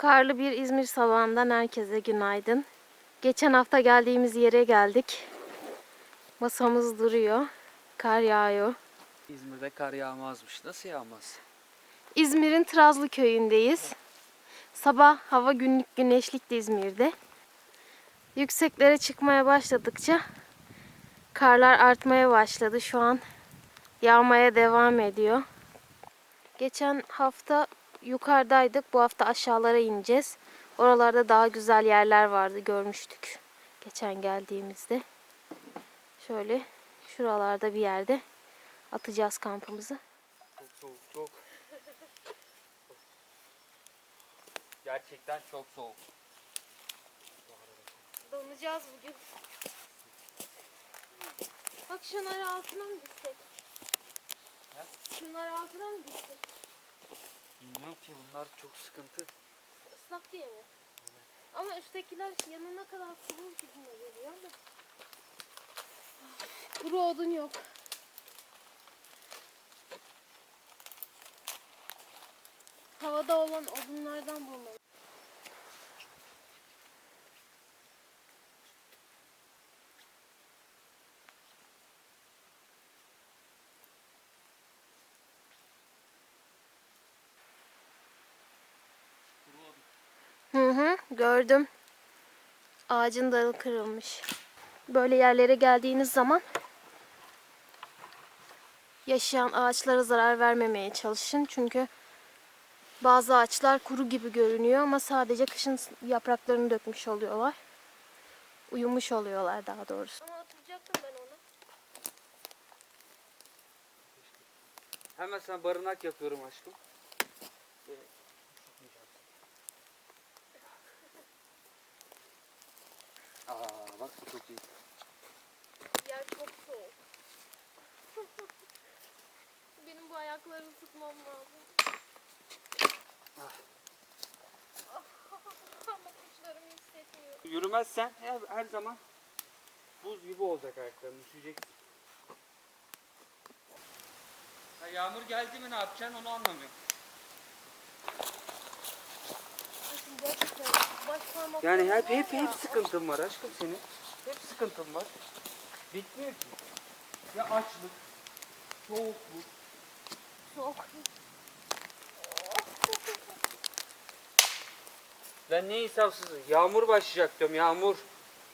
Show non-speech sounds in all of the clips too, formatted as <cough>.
Karlı bir İzmir sabahından herkese günaydın. Geçen hafta geldiğimiz yere geldik. Masamız duruyor. Kar yağıyor. İzmir'de kar yağmazmış. Nasıl yağmaz? İzmir'in Trazlı köyündeyiz. Sabah hava günlük güneşlikti İzmir'de. Yükseklere çıkmaya başladıkça karlar artmaya başladı. Şu an yağmaya devam ediyor. Geçen hafta yukarıdaydık. Bu hafta aşağılara ineceğiz. Oralarda daha güzel yerler vardı görmüştük. Geçen geldiğimizde. Şöyle şuralarda bir yerde atacağız kampımızı. Çok soğuk, çok. Gerçekten çok soğuk. Donacağız bugün. Bak şunlar altına mı gitsek? Ha? Şunlar altına mı gitsek? Ki bunlar çok sıkıntı. Islak diye mi? Ama üsttekiler yanına kadar kuru gibime geliyor ama. Kuru odun yok. Havada olan odunlardan bulmalı. Gördüm. Ağacın dalı kırılmış. Böyle yerlere geldiğiniz zaman yaşayan ağaçlara zarar vermemeye çalışın. Çünkü bazı ağaçlar kuru gibi görünüyor ama sadece kışın yapraklarını dökmüş oluyorlar. Uyumuş oluyorlar daha doğrusu. Ama atacaktım ben onu. Hemen sana barınak yapıyorum aşkım. Ee, Aa bak bu çok iyi. Yer çok soğuk. <laughs> Benim bu ayakları ısıtmam lazım. Ah. <laughs> Ama uçlarımı hissetmiyorum. Yürümezsen her, her zaman buz gibi olacak ayakların. Üşüyeceksin. Ha, yağmur geldi mi ne yapacaksın onu anlamıyorum. Bakın gerçekten Yani hep hep hep sıkıntın var aşkım senin. Hep sıkıntın var. Bitmiyor ki. Ya açlık, soğukluk. Soğuk. Ben ne insafsızım. Yağmur başlayacak diyorum yağmur.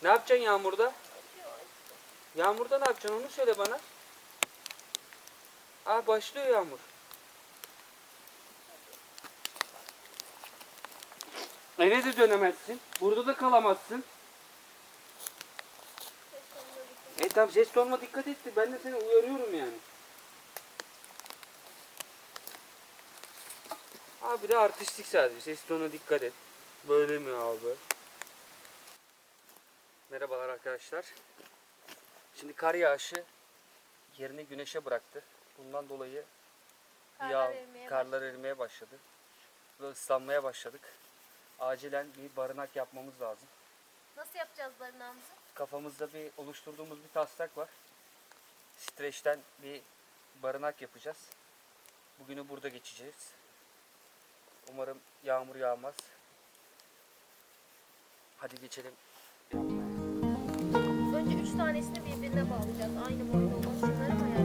Ne yapacaksın yağmurda? Yağmurda ne yapacaksın onu söyle bana. Aa başlıyor yağmur. Eve de dönemezsin. Burada da kalamazsın. E tamam ses tonuna dikkat et. de Ben de seni uyarıyorum yani. Abi de artistik sadece. Ses tonuna dikkat et. Böyle mi abi? Merhabalar arkadaşlar. Şimdi kar yağışı yerini güneşe bıraktı. Bundan dolayı Karlar yağ, erimeye karlar erimeye başladı. Ve ıslanmaya başladık. Acilen bir barınak yapmamız lazım. Nasıl yapacağız barınağımızı? Kafamızda bir oluşturduğumuz bir taslak var. Streçten bir barınak yapacağız. Bugünü burada geçeceğiz. Umarım yağmur yağmaz. Hadi geçelim. Önce üç tanesini birbirine bağlayacağız. Aynı boyda olan şunları mı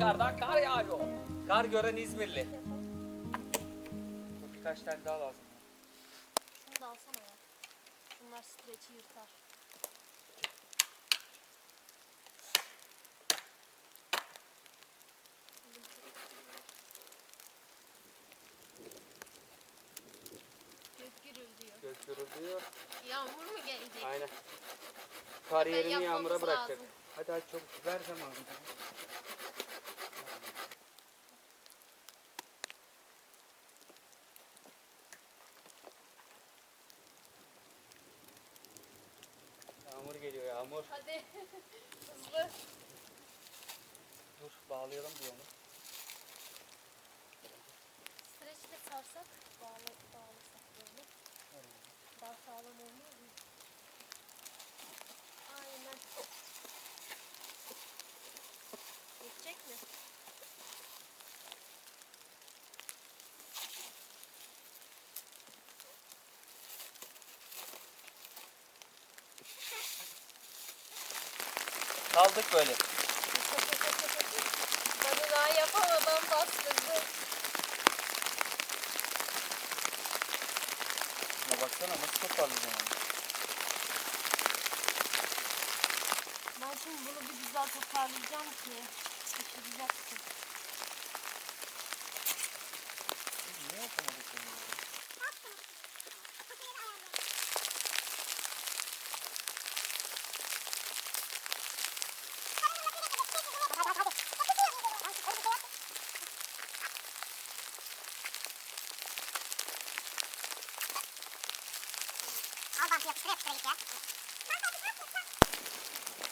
Kardan kar yağıyor. Kar gören İzmirli. Birkaç tane daha lazım. Şunu da alsana ya. Bunlar streçi yırtar. Gök gürülüyor. Gök gürülüyor. Yağmur mu gelecek? Aynen. Kar yerini yapmamız yağmura bırakacak. lazım. Hadi hadi çabuk ver zamanı. Yağmur geliyor yağmur. Hadi hızlı. Dur bağlayalım bir onu. Streçle sarsak bağlı, bağlasak böyle. Daha sağlam olmaz mı? Aynen. Geçecek mi? Kaldık böyle. Bana daha yapamadan bastırdı. Şuna baksana nasıl toparlayacağım onu. Ben şimdi bunu bir güzel toparlayacağım ki şaşıracaksın.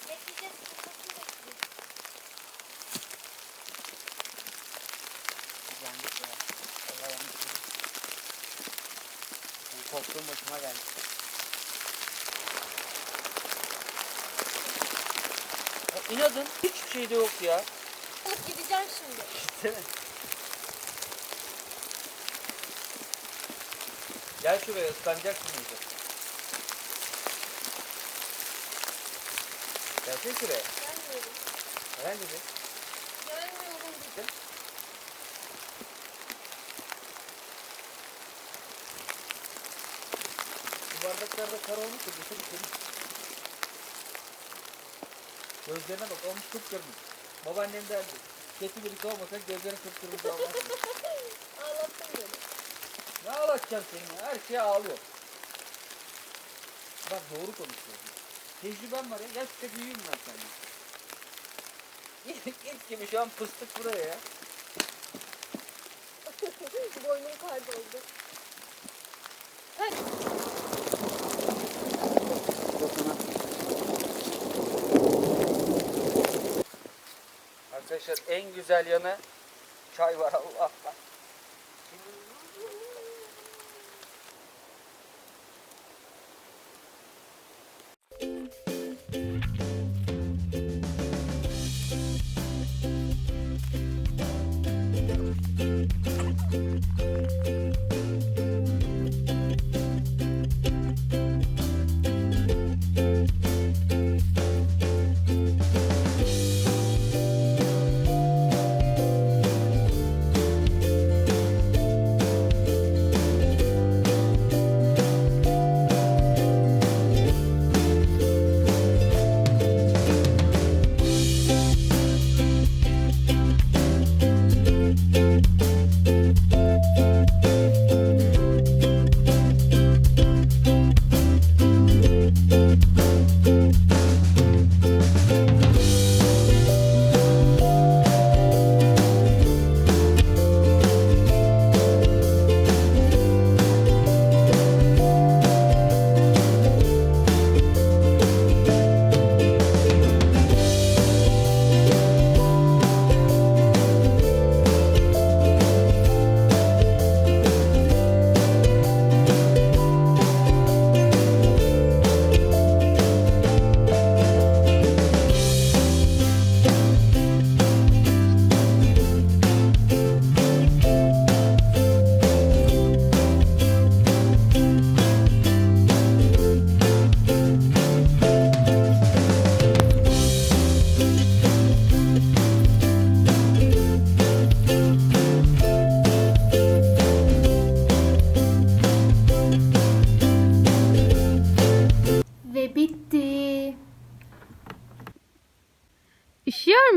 Bekleyeceğiz, fırçasını bekleyeceğiz. Yandık ya. Allah yandık. Bu korktuğum başıma geldi. Ya inadın hiçbir şey de yok ya. Alıp gideceğim şimdi. Değil mi? Gel şuraya ıslanacaksın iyice. Gelsene şuraya. Gelmiyorum. Neden dedi? Gelmiyorum dedim. Bu bardaklarda kar olmuş da götür içeri. Gözlerine bak olmuş kıpkırmızı. Babaannem derdi. Kötü birisi olmasa gözlerin kıpkırmızı olmaz. <laughs> Ağlattın beni. ne ağlatacağım seni? Her şeye ağlıyor. Bak doğru konuşuyorsun. Tecrübem var ya. Gerçekten büyüğüm ben senden. İlk, gibi şu an fıstık buraya ya. <laughs> Boynum kayboldu. Hadi. Arkadaşlar en güzel yanı çay var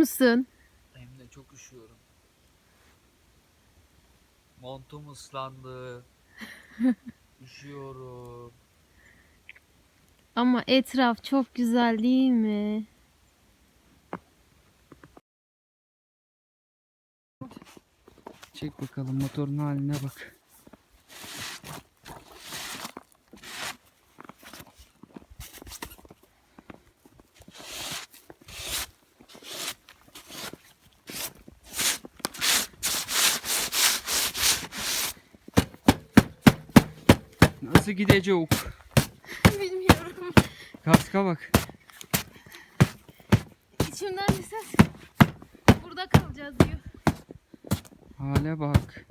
musun? Hem de çok üşüyorum. Montum ıslandı. <laughs> Üşüyorum. Ama etraf çok güzel değil mi? Çek bakalım motorun haline bak. Gidecek? Bilmiyorum. Kaska bak. İçimden bir ses burada kalacağız diyor. Hale bak.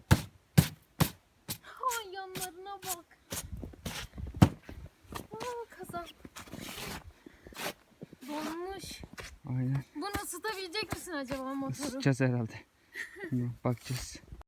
Ay yanlarına bak. Aa kazan. Donmuş. Aynen. Bunu ısıtabilecek misin acaba motoru? Isıtacağız herhalde. Bakacağız.